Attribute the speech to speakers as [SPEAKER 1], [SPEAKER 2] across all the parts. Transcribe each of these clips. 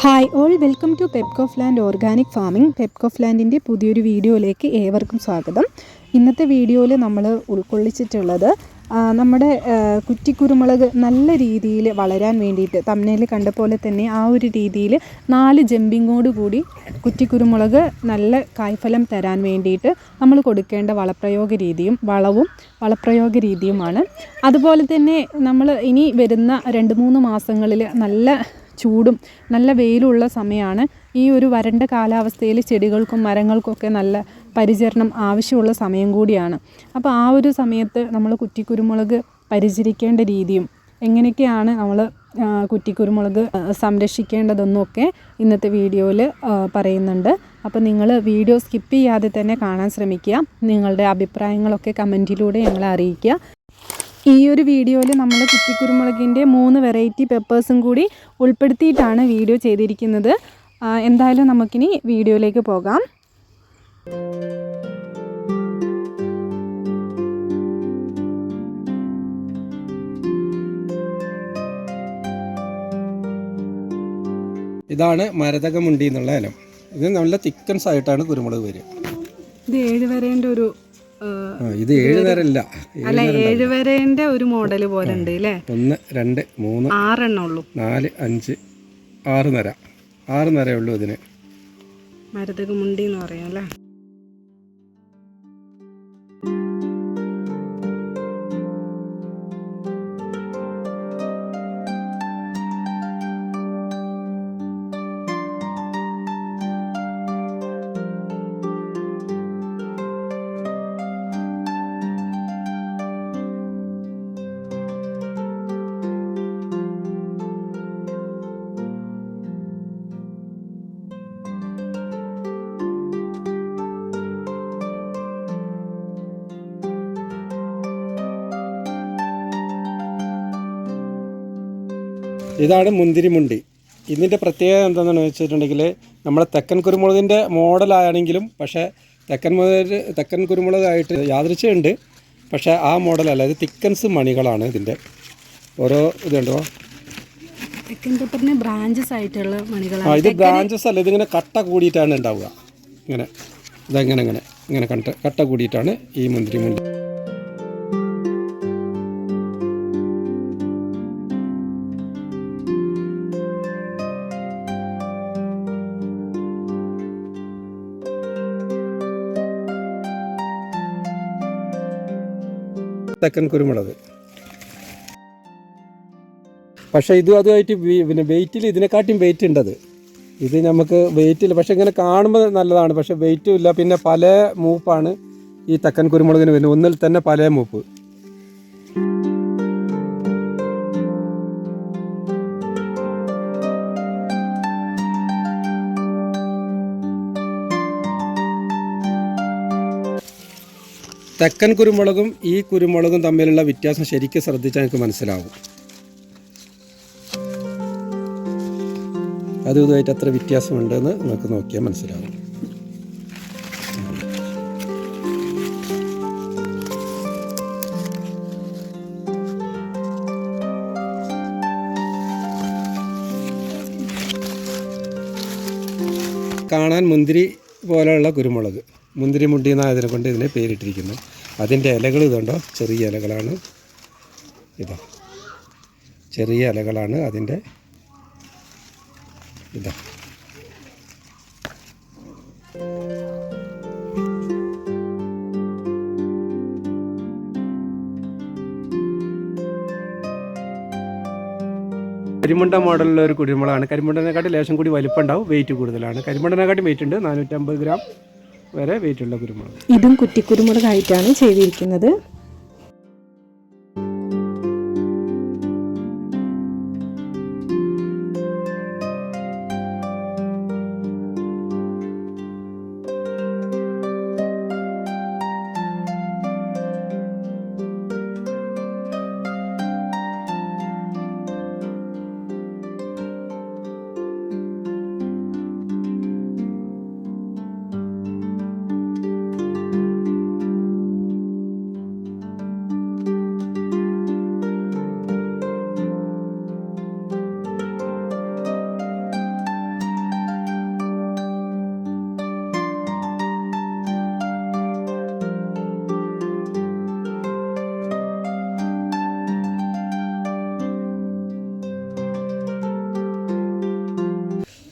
[SPEAKER 1] Hi all welcome to Pepcof land organic farming Pepcof ലാൻഡിന്റെ പുതിയൊരു വീഡിയോയിലേക്ക് ഏവർക്കും സ്വാഗതം. ഇന്നത്തെ വീഡിയോയിൽ നമ്മൾ ഉൾക്കൊള്ളിച്ചിട്ടുള്ളത് നമ്മുടെ കുറ്റിക്കുരുമുളക് നല്ല രീതിയിൽ വളരാൻ വേണ്ടിയിട്ട് തമ്മനയിൽ കണ്ട പോലെ തന്നെ ആ ഒരു രീതിയിൽ നാല് ജമ്പിങ്ങോട് കൂടി കുറ്റിക്കുരുമുളക് നല്ല കായ്ഫലം തരാൻ വേണ്ടിയിട്ട് നമ്മൾ കൊടുക്കേണ്ട വളപ്രയോഗ രീതിയും വളവും വളപ്രയോഗ രീതിയുമാണ്. അതുപോലെ തന്നെ നമ്മൾ ഇനി വരുന്ന രണ്ട് മൂന്ന് മാസങ്ങളിൽ നല്ല ചൂടും നല്ല വെയിലുള്ള സമയമാണ്. ഈ ഒരു വരണ്ട കാലാവസ്ഥയിൽ ചെടികൾക്കും മരങ്ങൾക്കൊക്കെ നല്ല പരിചരണം ആവശ്യമുള്ള സമയം കൂടിയാണ്. അപ്പോൾ ആ ഒരു സമയത്ത് നമ്മൾ കുറ്റിക്കുരുമുളക് പരിചരിക്കേണ്ട രീതിയും എങ്ങനെയൊക്കെയാണ് നമ്മൾ കുറ്റിക്കുരുമുളക് സംരക്ഷിക്കേണ്ടതെന്നൊക്കെ ഇന്നത്തെ വീഡിയോയിൽ പറയുന്നുണ്ട്. അപ്പോൾ നിങ്ങൾ വീഡിയോ സ്കിപ്പ് ചെയ്യാതെ തന്നെ കാണാൻ ശ്രമിക്കുക. നിങ്ങളുടെ അഭിപ്രായങ്ങളൊക്കെ കമന്റിലൂടെ ഞങ്ങളെ അറിയിക്കുക. ഈ ഒരു വീഡിയോയിൽ നമ്മൾ കുറ്റിക്കുരുമുളകിന്റെ മൂന്ന് വെറൈറ്റി പെപ്പേഴ്സും കൂടി ഉൾപ്പെടുത്തിയിട്ടാണ് വീഡിയോ ചെയ്തിരിക്കുന്നത്. എന്തായാലും നമുക്കിനി വീഡിയോയിലേക്ക് പോകാം.
[SPEAKER 2] ഇതാണ് മരതകമുണ്ടി എന്നുള്ള ഇനം. ഇത് നല്ല തിക്കൻസ് ആയിട്ടാണ് കുരുമുളക് വരിക.
[SPEAKER 1] ഇത് ഏഴ് വരേന്റെ ഒരു
[SPEAKER 2] ഇത് ഏഴ്
[SPEAKER 1] അല്ല ഏഴ് വരേന്റെ ഒരു മോഡൽ പോലെ ഉണ്ട് അല്ലേ
[SPEAKER 2] ഒന്ന് രണ്ട് മൂന്ന്
[SPEAKER 1] ആറെണ്ണം ഉള്ളൂ.
[SPEAKER 2] നാല് അഞ്ച് ആറ് നിര. ആറ് നിരയേ ഉള്ളൂ ഇതിന്.
[SPEAKER 1] മരതകമുണ്ടി എന്ന് പറയാം അല്ലേ
[SPEAKER 2] ഇതാണ് മുന്തിരിമുണ്ടി ഇതിന്റെ പ്രത്യേകത എന്താണെന്ന് വെച്ചിട്ടുണ്ടെങ്കിൽ നമ്മുടെ തെക്കൻ കുരുമുളകിന്റെ മോഡലാണെങ്കിലും പക്ഷേ തെക്കൻ മുതൽ തെക്കൻ കുരുമുളകായിട്ട് യാദൃച്ഛയുണ്ട് പക്ഷേ ആ മോഡലല്ല ഇത് തിക്കൻസ് മണികളാണ് ഇതിന്റെ ഓരോ ഇതുണ്ടോ?
[SPEAKER 1] ബ്രാഞ്ചസ് ആയിട്ടുള്ള
[SPEAKER 2] ആ
[SPEAKER 1] മണികളാണ്
[SPEAKER 2] ഇത് ബ്രാഞ്ചസ് അല്ല ഇതിങ്ങനെ കട്ട കൂടിയിട്ടാണ് ഉണ്ടാവുക. ഇങ്ങനെ ഇതെങ്ങനെ ഇങ്ങനെ ഇങ്ങനെ കട്ട കട്ട കൂടിയിട്ടാണ് ഈ മുന്തിരി മുണ്ടി. തെക്കൻ കുരുമുളക് പക്ഷേ ഇതും അതുമായിട്ട് പിന്നെ വെയിറ്റിൽ ഇതിനെക്കാട്ടിയും വെയിറ്റ് ഉണ്ടത്. ഇത് നമുക്ക് വെയിറ്റില്ല പക്ഷെ ഇങ്ങനെ കാണുമ്പോൾ നല്ലതാണ്. പക്ഷെ വെയിറ്റും ഇല്ല. പിന്നെ പല മൂപ്പാണ് ഈ തെക്കൻ കുരുമുളകിന് വരുന്നത്. ഒന്നിൽ തന്നെ പല മൂപ്പ്. തെക്കൻ കുരുമുളകും ഈ കുരുമുളകും തമ്മിലുള്ള വ്യത്യാസം ശരിക്കും ശ്രദ്ധിച്ചാൽ എനിക്ക് മനസ്സിലാവും. അതും ഇതുമായിട്ട് അത്ര വ്യത്യാസമുണ്ടെന്ന് നമുക്ക് നോക്കിയാൽ മനസ്സിലാവും. കാണാൻ മുന്തിരി പോലെയുള്ള കുരുമുളക്. മുന്തിരി മുണ്ടി എന്നായതിനെ കൊണ്ട് ഇതിനെ പേരിട്ടിരിക്കുന്നു. അതിന്റെ ഇലകൾ ഇതുണ്ടോ? ചെറിയ ഇലകളാണ്. ഇതാ. ചെറിയ ഇലകളാണ് അതിന്റെ ഇതാ. കരിമുണ്ട മോഡലിലെ ഒരു കുരുമുളകാണ്. കരിമുണ്ടനെക്കാട്ടി ലേശം കൂടി വലിപ്പം ഉണ്ടാവും വെയിറ്റ് കൂടുതലാണ്. കരിമുണ്ടനെക്കാട്ടി വെയിറ്റ് ഉണ്ട്. നാനൂറ്റമ്പത് ഗ്രാം. വരെ വെയിറ്റ് ഉള്ള കുരുമുളക്.
[SPEAKER 1] ഇതും കുറ്റിക്കുരുമുളകായിട്ടാണ് ചെയ്തിരിക്കുന്നത്.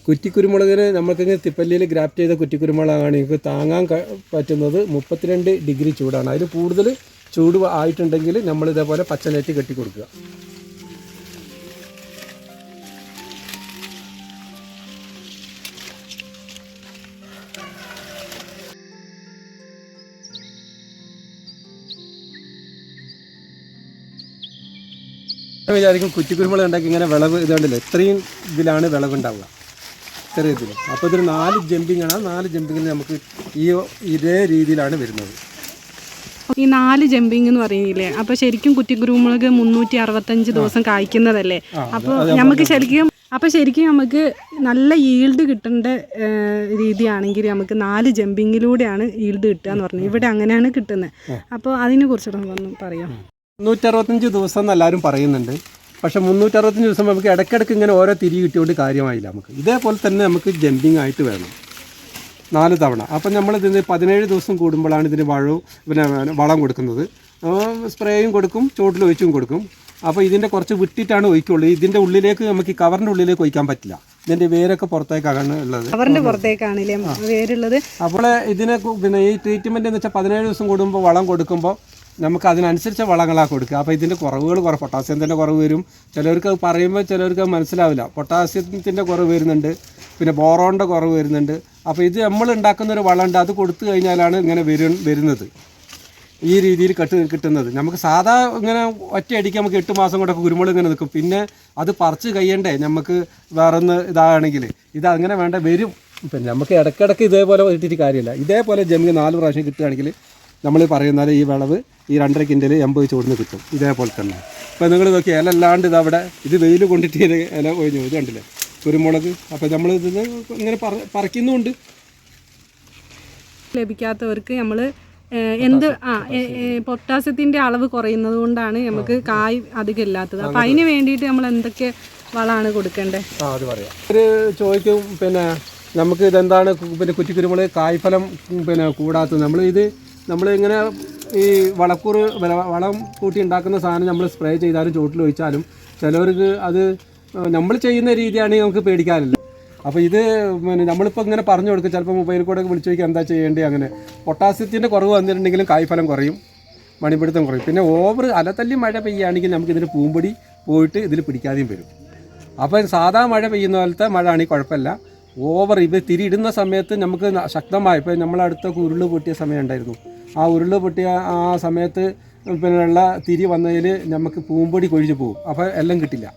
[SPEAKER 2] കുറ്റിക്കുരുമുളകിന് നമുക്കിങ്ങനെ തിപ്പല്ലിയിൽ ഗ്രാഫ്റ്റ് ചെയ്ത കുറ്റിക്കുരുമുളകാണ്. നിങ്ങൾക്ക് താങ്ങാൻ പറ്റുന്നത് മുപ്പത്തിരണ്ട് ഡിഗ്രി ചൂടാണ്. അതിൽ കൂടുതൽ ചൂട് ആയിട്ടുണ്ടെങ്കിൽ നമ്മൾ ഇതേപോലെ പച്ചനേറ്റ് കെട്ടി കൊടുക്കുക. വിചാരിക്കും കുറ്റിക്കുരുമുളക് ഉണ്ടാക്കി ഇങ്ങനെ വിളവ് ഇതുണ്ടല്ലോ ഇത്രയും ഇതിലാണ് വിളവുണ്ടാവുക. ചെറിയ ഇതിൽ അപ്പോൾ ഇതൊരു നാല് ജമ്പിങ്ങാണ് ആ നാല് ജമ്പിങ്ങിൽ നമുക്ക് ഈ ഇതേ രീതിയിലാണ് വരുന്നത്.
[SPEAKER 1] ഈ നാല് ജമ്പിങ് എന്ന് പറയുന്നില്ലേ അപ്പൊ ശരിക്കും കുറ്റിക്കുരുമുളക് മുന്നൂറ്റി അറുപത്തഞ്ച് ദിവസം കായ്ക്കുന്നതല്ലേ? അപ്പൊ നമുക്ക് ശരിക്കും അപ്പൊ ശരിക്കും നമുക്ക് നല്ല ഈൽഡ് കിട്ടേണ്ട രീതിയാണെങ്കിൽ നമുക്ക് നാല് ജമ്പിങ്ങിലൂടെയാണ് ഈൽഡ് കിട്ടുക എന്ന് പറഞ്ഞത്. ഇവിടെ അങ്ങനെയാണ് കിട്ടുന്നത്. അപ്പോൾ അതിനെ കുറിച്ചിട്ട് ഒന്ന് പറയാം.
[SPEAKER 2] മുന്നൂറ്ററുപത്തഞ്ച് ദിവസം എന്ന് എല്ലാവരും പറയുന്നുണ്ട്. പക്ഷേ മുന്നൂറ്ററുപത്തഞ്ച് ദിവസം നമുക്ക് ഇടയ്ക്കിടയ്ക്ക് ഇങ്ങനെ ഓരോ തിരി കിട്ടിയോണ്ട് കാര്യമായില്ല നമുക്ക്. ഇതേപോലെ തന്നെ നമുക്ക് ജമ്പിങ് ആയിട്ട് വേണം. നാല് തവണ. അപ്പം നമ്മൾ ഇതിന് പതിനേഴ് ദിവസം കൂടുമ്പോഴാണ് ഇതിന് വളവും പിന്നെ വളം കൊടുക്കുന്നത്. സ്പ്രേയും കൊടുക്കും ചോട്ടിൽ ഒഴിച്ചും കൊടുക്കും. അപ്പോൾ ഇതിന്റെ കുറച്ച് വിട്ടിട്ടാണ് ഒഴിക്കുള്ളൂ. ഇതിന്റെ ഉള്ളിലേക്ക് നമുക്ക് ഈ കവറിന്റെ ഉള്ളിലേക്ക് ഒഴിക്കാൻ പറ്റില്ല. ഇതിന്റെ വേരൊക്കെ പുറത്തേക്കാണ് ഉള്ളത്.
[SPEAKER 1] അവറിന്റെ പുറത്തേക്കാണല്ലേ വേരുള്ളത്.
[SPEAKER 2] അപ്പോൾ ഇതിനെ പിന്നെ ഈ ട്രീറ്റ്മെന്റ് എന്ന് വെച്ചാൽ പതിനേഴ് ദിവസം കൂടുമ്പോൾ വളം കൊടുക്കുമ്പോൾ നമുക്ക് അതിനനുസരിച്ച വളങ്ങളാണ് കൊടുക്കുക. അപ്പോൾ ഇതിന്റെ കുറവുകൾ കുറവ്. പൊട്ടാസ്യത്തിന്റെ കുറവ് വരും. ചിലവർക്ക് അത് പറയുമ്പോൾ ചിലർക്ക് അത് മനസ്സിലാവില്ല. പൊട്ടാസ്യത്തിന്റെ കുറവ് വരുന്നുണ്ട്. പിന്നെ ബോറോണിന്റെ കുറവ് വരുന്നുണ്ട്. അപ്പോൾ ഇത് നമ്മൾ ഉണ്ടാക്കുന്ന ഒരു വളമുണ്ട്. അത് കൊടുത്തു കഴിഞ്ഞാലാണ് ഇങ്ങനെ വരും വരുന്നത്. ഈ രീതിയിൽ കെട്ട് കിട്ടുന്നത്. നമുക്ക് സാധാ ഇങ്ങനെ ഒറ്റയടിക്ക് നമുക്ക് എട്ട് മാസം കൊണ്ടൊക്കെ കുരുമുളക് ഇങ്ങനെ നിൽക്കും. പിന്നെ അത് പറിച്ച് കഴിയണ്ടേ? നമുക്ക് വേറൊന്ന് ഇതാണെങ്കിൽ. ഇത് അങ്ങനെ വേണ്ട വരും. പിന്നെ നമുക്ക് ഇടയ്ക്കിടയ്ക്ക് ഇതേപോലെ ഇട്ടിട്ട് കാര്യമില്ല. ഇതേപോലെ ജമിന് നാല് പ്രാവശ്യം കിട്ടുകയാണെങ്കിൽ നമ്മൾ പറയുന്നത് ഈ വിളവ് ഈ രണ്ടര കിൻഡൽ എൺപത് ചൂടിന് കിട്ടും. ഇതേപോലെ തന്നെ. അപ്പോൾ നിങ്ങൾ നോക്കി ഇല അല്ലാണ്ട് ഇത് അവിടെ ഇത് വെയിൽ കൊണ്ടിട്ട് ഇല ഒഴിഞ്ഞു ഇത് കണ്ടില്ലേ? കുരുമുളക്. അപ്പോൾ നമ്മൾ ഇത് ഇങ്ങനെ പറ പറിക്കുന്നുമുണ്ട്
[SPEAKER 1] ലഭിക്കാത്തവർക്ക് നമ്മൾ എന്ത് ആ പൊട്ടാസ്യത്തിന്റെ അളവ് കുറയുന്നത് കൊണ്ടാണ് നമുക്ക് കായ് അധികം ഇല്ലാത്തത്. അപ്പം അതിന് വേണ്ടിയിട്ട് നമ്മൾ എന്തൊക്കെ വളമാണ് കൊടുക്കേണ്ടത്?
[SPEAKER 2] ആ അത് പറയാം. ഒരു ചോദിക്കും പിന്നെ നമുക്ക് ഇതെന്താണ് പിന്നെ കുറ്റിക്കുരുമുളക് കായ്ഫലം പിന്നെ കൂടാത്തത്. നമ്മൾ ഇത് നമ്മൾ ഇങ്ങനെ ഈ വളക്കൂറ് വളം കൂട്ടി ഉണ്ടാക്കുന്ന സാധനം നമ്മൾ സ്പ്രേ ചെയ്താലും ചുവട്ടിൽ ഒഴിച്ചാലും ചിലവർക്ക് അത് നമ്മൾ ചെയ്യുന്ന രീതിയാണെങ്കിൽ നമുക്ക് പേടിക്കാനില്ല. അപ്പോൾ ഇത് പിന്നെ നമ്മളിപ്പോൾ ഇങ്ങനെ പറഞ്ഞു കൊടുക്കും ചിലപ്പോൾ മൊബൈൽ കൂടെ വിളിച്ചു ചോദിക്കുക എന്താ ചെയ്യേണ്ടത് അങ്ങനെ. പൊട്ടാസ്യത്തിന്റെ കുറവ് വന്നിട്ടുണ്ടെങ്കിലും കായ്ഫലം കുറയും മണിപ്പിടുത്തം കുറയും. പിന്നെ ഓവർ അലത്തല്ലി മഴ പെയ്യുകയാണെങ്കിൽ നമുക്ക് ഇതിന്റെ പൂമ്പൊടി പോയിട്ട് ഇതിൽ പിടിക്കാതെയും വരും. അപ്പോൾ സാധാ മഴ പെയ്യുന്ന പോലത്തെ മഴ ആണെങ്കിൽ കുഴപ്പമില്ല. ഓവർ ഇത് തിരിയിടുന്ന സമയത്ത് നമുക്ക് ശക്തമായി ഇപ്പോൾ നമ്മളടുത്തൊക്കെ ഉരുൾ പൊട്ടിയ സമയം ഉണ്ടായിരുന്നു. ആ ഉരുൾ പൊട്ടിയ ആ സമയത്ത് പിന്നെയുള്ള തിരി വന്നതിൽ നമുക്ക് പൂമ്പൊടി കൊഴിഞ്ഞു പോകും. അപ്പോൾ എല്ലാം കിട്ടില്ല.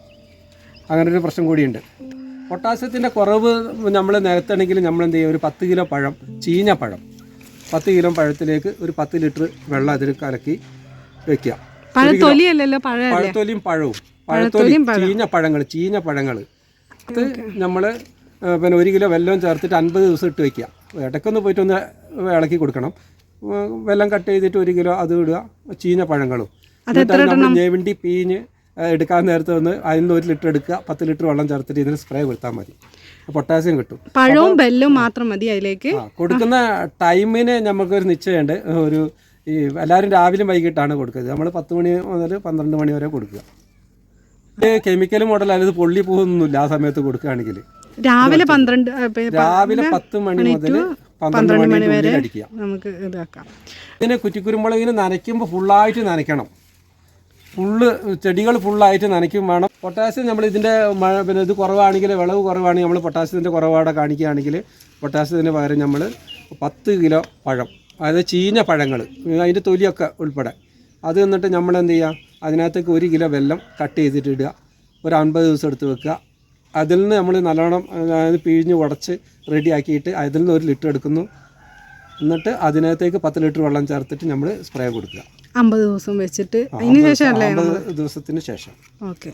[SPEAKER 2] അങ്ങനെ ഒരു പ്രശ്നം കൂടിയുണ്ട്. പൊട്ടാസ്യത്തിന്റെ കുറവ് നമ്മൾ നികത്തണമെങ്കിൽ നമ്മൾ എന്ത് ചെയ്യും ഒരു പത്ത് കിലോ പഴം ചീഞ്ഞ പഴം. പത്ത് കിലോ പഴത്തിലേക്ക് ഒരു പത്ത് ലിറ്റർ വെള്ളം അതിൽ കലക്കി വെക്കുക. പഴത്തൊലിയും പഴവും. പഴത്തൊലിയും ചീഞ്ഞ പഴങ്ങൾ ചീഞ്ഞ പഴങ്ങൾ നമ്മൾ പിന്നെ ഒരു കിലോ വെല്ലം ചേർത്തിട്ട് അൻപത് ദിവസം ഇട്ട് വയ്ക്കുക ഇടയ്ക്കൊന്ന് പോയിട്ടൊന്ന് ഇളക്കി കൊടുക്കണം. വെല്ലം കട്ട് ചെയ്തിട്ട് ഒരു കിലോ അത് ഇടുക ചീഞ്ഞ പഴങ്ങളും. എന്നിട്ട് അത് നമ്മൾ ഞെവിണ്ടി പീഞ്ഞ് എടുക്കാൻ നേരത്തെ ഒന്ന് അതിൽ നിന്ന് ഒരു ലിറ്റർ എടുക്കുക പത്ത് ലിറ്റർ വെള്ളം ചേർത്തിട്ട് ഇതിന് സ്പ്രേ കൊടുത്താൽ മതി. പൊട്ടാസ്യം കിട്ടും.
[SPEAKER 1] പഴവും ബെല്ലും മാത്രം മതി അതിലേക്ക്?
[SPEAKER 2] കൊടുക്കുന്ന ടൈമിന് നമുക്കൊരു നിശ്ചയമുണ്ട്. ഒരു ഈ എല്ലാവരും രാവിലെ വൈകിട്ടാണ് കൊടുക്കുന്നത് നമ്മൾ പത്ത് മണി മുതൽ പന്ത്രണ്ട് മണി വരെ കൊടുക്കുക. കെമിക്കൽ മോഡൽ അല്ലാതെ പൊള്ളി പോകുന്നൊന്നുമില്ല ആ സമയത്ത് കൊടുക്കുകയാണെങ്കിൽ
[SPEAKER 1] രാവിലെ പന്ത്രണ്ട്
[SPEAKER 2] രാവിലെ പത്ത് മണി മുതൽ പന്ത്രണ്ട് മണി വരെ
[SPEAKER 1] നമുക്ക് ഇതാക്കാം.
[SPEAKER 2] ഇതിനെ കുറ്റിക്കുരുമുളകിന് നനയ്ക്കുമ്പോൾ ഫുള്ളായിട്ട് നനയ്ക്കണം. ഫുള്ള് ചെടികൾ ഫുള്ളായിട്ട് നനയ്ക്കും വേണം. പൊട്ടാസ്യം നമ്മൾ ഇതിന്റെ മഴ പിന്നെ ഇത് കുറവാണെങ്കിൽ വിളവ് കുറവാണെങ്കിൽ നമ്മൾ പൊട്ടാസ്യത്തിന്റെ കുറവാടെ കാണിക്കുകയാണെങ്കിൽ പൊട്ടാസ്യത്തിന് പകരം നമ്മൾ പത്ത് കിലോ പഴം അതായത് ചീഞ്ഞ പഴങ്ങൾ അതിന്റെ തൊലിയൊക്കെ ഉൾപ്പെടെ. അത് എന്നിട്ട് നമ്മൾ എന്ത് ചെയ്യുക? അതിനകത്തേക്ക് ഒരു കിലോ വെല്ലം കട്ട് ചെയ്തിട്ട് ഇടുക. ഒരു അൻപത് ദിവസം എടുത്ത് വെക്കുക. അതിൽ നിന്ന് നമ്മൾ നല്ലോണം അതായത് പിഴിഞ്ഞ് ഉടച്ച് റെഡിയാക്കിയിട്ട് അതിൽ നിന്ന് ഒരു ലിറ്റർ എടുക്കുന്നു. എന്നിട്ട് അതിനകത്തേക്ക് പത്ത് ലിറ്റർ വെള്ളം ചേർത്തിട്ട് നമ്മൾ സ്പ്രേ കൊടുക്കുക.
[SPEAKER 1] അമ്പത് ദിവസം വെച്ചിട്ട്. അതിന് ശേഷം
[SPEAKER 2] അമ്പത് ദിവസത്തിന് ശേഷം.
[SPEAKER 1] ഓക്കെ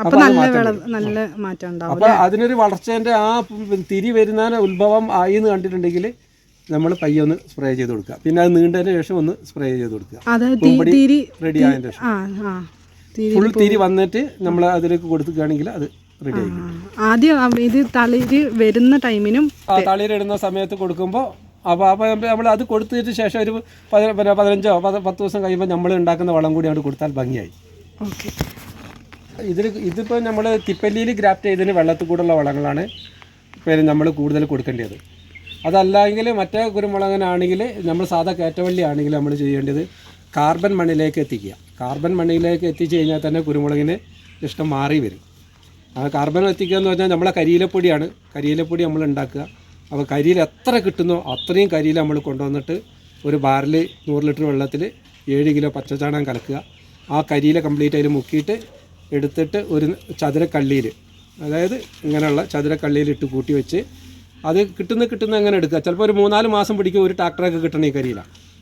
[SPEAKER 1] അപ്പൊ നല്ല നല്ല മാറ്റം ഉണ്ടാവും
[SPEAKER 2] അതിനൊരു വളർച്ചേന്റെ ആ തിരി വരുന്ന ഉത്ഭവം ആയി എന്ന് കണ്ടിട്ടുണ്ടെങ്കിൽ നമ്മൾ പയ്യൊന്ന് സ്പ്രേ ചെയ്ത് കൊടുക്കുക. പിന്നെ അത് നീണ്ടതിന് ശേഷം ഒന്ന് സ്പ്രേ ചെയ്ത് കൊടുക്കുക. റെഡി ആയതിന് ശേഷം. ഫുൾ തിരി വന്നിട്ട് നമ്മൾ അതിലേക്ക് കൊടുക്കുകയാണെങ്കിൽ അത് റെഡി ആയി.
[SPEAKER 1] ആദ്യം ഇത് തളിര് വരുന്ന ടൈമിനും
[SPEAKER 2] തളിരിടുന്ന സമയത്ത് കൊടുക്കുമ്പോൾ അപ്പോൾ അപ്പോൾ നമ്മൾ അത് കൊടുത്തതിന് ശേഷം ഒരു പിന്നെ പതിനഞ്ചോ പത്ത് പത്ത് ദിവസം കഴിയുമ്പോൾ നമ്മൾ ഉണ്ടാക്കുന്ന വളം കൂടി അങ്ങോട്ട് കൊടുത്താൽ ഭംഗിയായി.
[SPEAKER 1] ഓക്കെ.
[SPEAKER 2] ഇതിൽ ഇതിപ്പോൾ നമ്മൾ തിപ്പല്ലിയിൽ ഗ്രാഫ്റ്റ് ചെയ്തതിന് വെള്ളത്തിൽ കൂടെയുള്ള വളങ്ങളാണ് പിന്നെ നമ്മൾ കൂടുതൽ കൊടുക്കേണ്ടത്. അതല്ലെങ്കിൽ മറ്റേ കുരുമുളകിനാണെങ്കിൽ നമ്മൾ സാധാ കയറ്റവള്ളി ആണെങ്കിൽ നമ്മൾ ചെയ്യേണ്ടത് കാർബൺ മണ്ണിലേക്ക് എത്തിക്കുക. കാർബൺ മണ്ണിലേക്ക് എത്തിച്ചു കഴിഞ്ഞാൽ തന്നെ കുരുമുളകിന് ഇഷ്ടം മാറി വരും. ആ കാർബൺ എത്തിക്കുക എന്ന് പറഞ്ഞാൽ നമ്മളെ കരിയിലപ്പൊടിയാണ് കരിയിലപ്പൊടി നമ്മൾ ഉണ്ടാക്കുക. അപ്പോൾ കരിയിൽ എത്ര കിട്ടുന്നോ അത്രയും കരിയിൽ നമ്മൾ കൊണ്ടുവന്നിട്ട് ഒരു ബാറിൽ നൂറ് ലിറ്റർ വെള്ളത്തിൽ ഏഴ് കിലോ പച്ചച്ചാണകം കലക്കുക. ആ കരിയില കംപ്ലീറ്റ് അതിൽ മുക്കിയിട്ട് എടുത്തിട്ട് ഒരു ചതുരക്കള്ളിയിൽ അതായത് ഇങ്ങനെയുള്ള ചതുരക്കള്ളിയിൽ ഇട്ട് കൂട്ടി വെച്ച് അത് കിട്ടുന്ന കിട്ടുന്ന അങ്ങനെ എടുക്കുക? ചിലപ്പോൾ ഒരു മൂന്നാൽ മാസം പിടിക്കും ഒരു ട്രാക്ടറൊക്കെ കിട്ടണം ഈ കരിയില.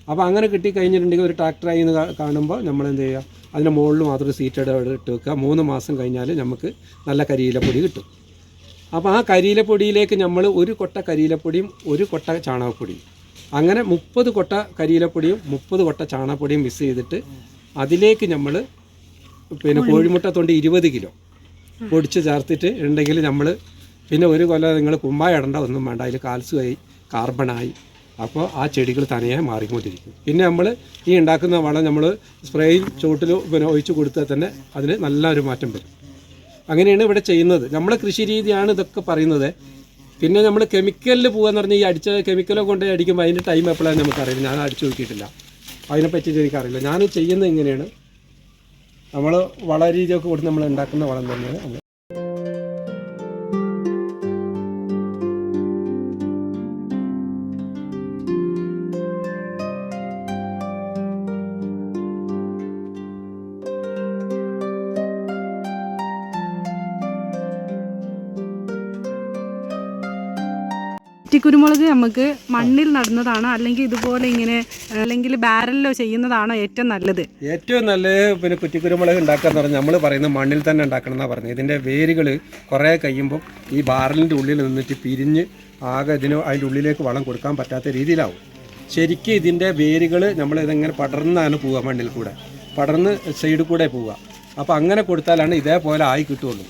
[SPEAKER 2] അപ്പോൾ അങ്ങനെ കിട്ടി കഴിഞ്ഞിട്ടുണ്ടെങ്കിൽ ഒരു ട്രാക്ടറായി എന്ന് കാണുമ്പോൾ നമ്മൾ എന്ത് ചെയ്യുക അതിന്റെ മുകളിൽ മാത്രം സീറ്റ് ഇട്ട് വെക്കുക. മൂന്ന് മാസം കഴിഞ്ഞാൽ നമുക്ക് നല്ല കരിയിലപ്പൊടി കിട്ടും. അപ്പോൾ ആ കരിയിലപ്പൊടിയിലേക്ക് നമ്മൾ ഒരു കൊട്ട കരിയിലപ്പൊടിയും ഒരു കൊട്ട ചാണകപ്പൊടിയും. അങ്ങനെ മുപ്പത് കൊട്ട കരിയിലപ്പൊടിയും മുപ്പത് കൊട്ട ചാണകപ്പൊടിയും മിക്സ് ചെയ്തിട്ട് അതിലേക്ക് നമ്മൾ പിന്നെ കോഴിമുട്ട തൊണ്ട് ഇരുപത് കിലോ പൊടിച്ച് ചേർത്തിട്ട് ഉണ്ടെങ്കിൽ നമ്മൾ പിന്നെ ഒരു കൊല്ലം നിങ്ങൾ കുമ്പായ ഇടണ്ട ഒന്നും വേണ്ട. അതിൽ കാൽസ്യമായി കാർബണായി അപ്പോൾ ആ ചെടികൾ തനിയെ മാറിക്കൊണ്ടിരിക്കും. പിന്നെ നമ്മൾ ഈ ഉണ്ടാക്കുന്ന വളം നമ്മൾ സ്പ്രേയിൽ ചുവട്ടിൽ പിന്നെ ഒഴിച്ചു കൊടുത്താൽ തന്നെ അതിന് നല്ലൊരു മാറ്റം വരും. അങ്ങനെയാണ് ഇവിടെ ചെയ്യുന്നത്. നമ്മളെ കൃഷി രീതിയാണ് ഇതൊക്കെ പറയുന്നത്. പിന്നെ നമ്മൾ കെമിക്കലിൽ പോകാന്ന് പറഞ്ഞാൽ ഈ അടിച്ച കെമിക്കലോ കൊണ്ടേ അടിക്കുമ്പോൾ അതിന്റെ ടൈം എപ്പോഴാണ് നമുക്കറിയില്ല ഞാൻ അടിച്ചു നോക്കിയിട്ടില്ല. അതിനെപ്പറ്റി എനിക്കറിയില്ല ഞാൻ ചെയ്യുന്നത് ഇങ്ങനെയാണ്. നമ്മൾ വള രീതിയൊക്കെ കൊടുത്ത് നമ്മൾ ഉണ്ടാക്കുന്ന വളം തന്നെയാണ്.
[SPEAKER 1] കുറ്റിക്കുരുമുളക് നമുക്ക് മണ്ണിൽ നടുന്നതാണോ. അല്ലെങ്കിൽ ഇതുപോലെ ഇങ്ങനെ അല്ലെങ്കിൽ ബാരലിലോ ചെയ്യുന്നതാണോ ഏറ്റവും നല്ലത്.
[SPEAKER 2] ഏറ്റവും നല്ലത് പിന്നെ കുറ്റിക്കുരുമുളക് ഉണ്ടാക്കുക എന്ന് പറഞ്ഞാൽ നമ്മൾ പറയുന്നത് മണ്ണിൽ തന്നെ ഉണ്ടാക്കണം എന്നാണ് പറഞ്ഞത്. ഇതിന്റെ വേരുകൾ കുറേ കഴിയുമ്പോൾ ഈ ബാറലിന്റെ ഉള്ളിൽ നിന്നിട്ട് പിരിഞ്ഞ് ആകെ ഇതിന് അതിന്റെ ഉള്ളിലേക്ക് വളം കൊടുക്കാൻ പറ്റാത്ത രീതിയിലാവും. ശരിക്കും ഇതിന്റെ വേരുകൾ നമ്മൾ ഇതെങ്ങനെ പടർന്നാണ് പോവുക മണ്ണിൽ കൂടെ. പടർന്ന് സൈഡിൽ കൂടെ പോവുക. അപ്പോൾ അങ്ങനെ കൊടുത്താലാണ് ഇതേപോലെ ആയി കിട്ടുള്ളൂ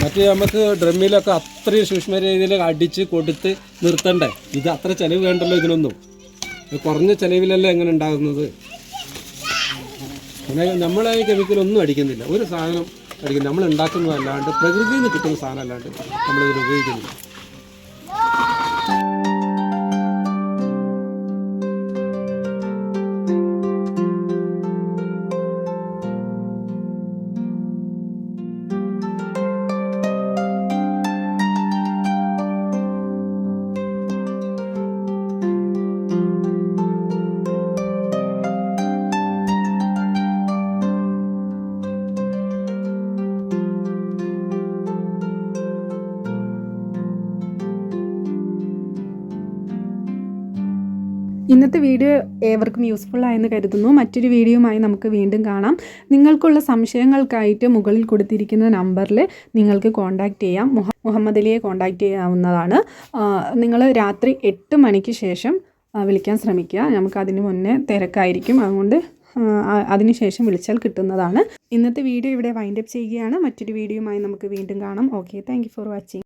[SPEAKER 2] മറ്റേ നമുക്ക് ഡ്രമ്മിലൊക്കെ അത്രയും സൂക്ഷ്മ രീതിയിൽ അടിച്ച് കൊടുത്ത് നിർത്തണ്ടേ? ഇത് അത്ര ചിലവ് വേണ്ടല്ലോ ഇതിനൊന്നും. ഇത് കുറഞ്ഞ ചിലവിലല്ലേ എങ്ങനെ ഉണ്ടാകുന്നത്? പിന്നെ നമ്മളെ കെമിക്കലൊന്നും അടിക്കുന്നില്ല. ഒരു സാധനം അടിക്കുന്നില്ല. നമ്മൾ ഉണ്ടാക്കുന്നതല്ലാണ്ട് പ്രകൃതിയിൽ നിന്ന് കിട്ടുന്ന സാധനം അല്ലാണ്ട് നമ്മളിതിൽ ഉപയോഗിക്കുന്നില്ല.
[SPEAKER 1] ഇന്നത്തെ വീഡിയോ ഏവർക്കും യൂസ്ഫുൾ ആയെന്ന് കരുതുന്നു. മറ്റൊരു വീഡിയോയുമായി നമുക്ക് വീണ്ടും കാണാം. നിങ്ങൾക്കുള്ള സംശയങ്ങൾക്കായിട്ട് മുകളിൽ കൊടുത്തിരിക്കുന്ന നമ്പറിൽ നിങ്ങൾക്ക് കോൺടാക്റ്റ് ചെയ്യാം. മുഹ മുഹമ്മദ് അലിയെ കോൺടാക്റ്റ് ചെയ്യാവുന്നതാണ് നിങ്ങൾ രാത്രി എട്ട് മണിക്ക് ശേഷം വിളിക്കാൻ ശ്രമിക്കുക. നമുക്ക് അതിന് മുന്നേ തിരക്കായിരിക്കും. അതുകൊണ്ട് അതിനുശേഷം വിളിച്ചാൽ കിട്ടുന്നതാണ്. ഇന്നത്തെ വീഡിയോ ഇവിടെ വൈൻഡപ്പ് ചെയ്യുകയാണ്. മറ്റൊരു വീഡിയോയുമായി നമുക്ക് വീണ്ടും കാണാം. Okay thank for watching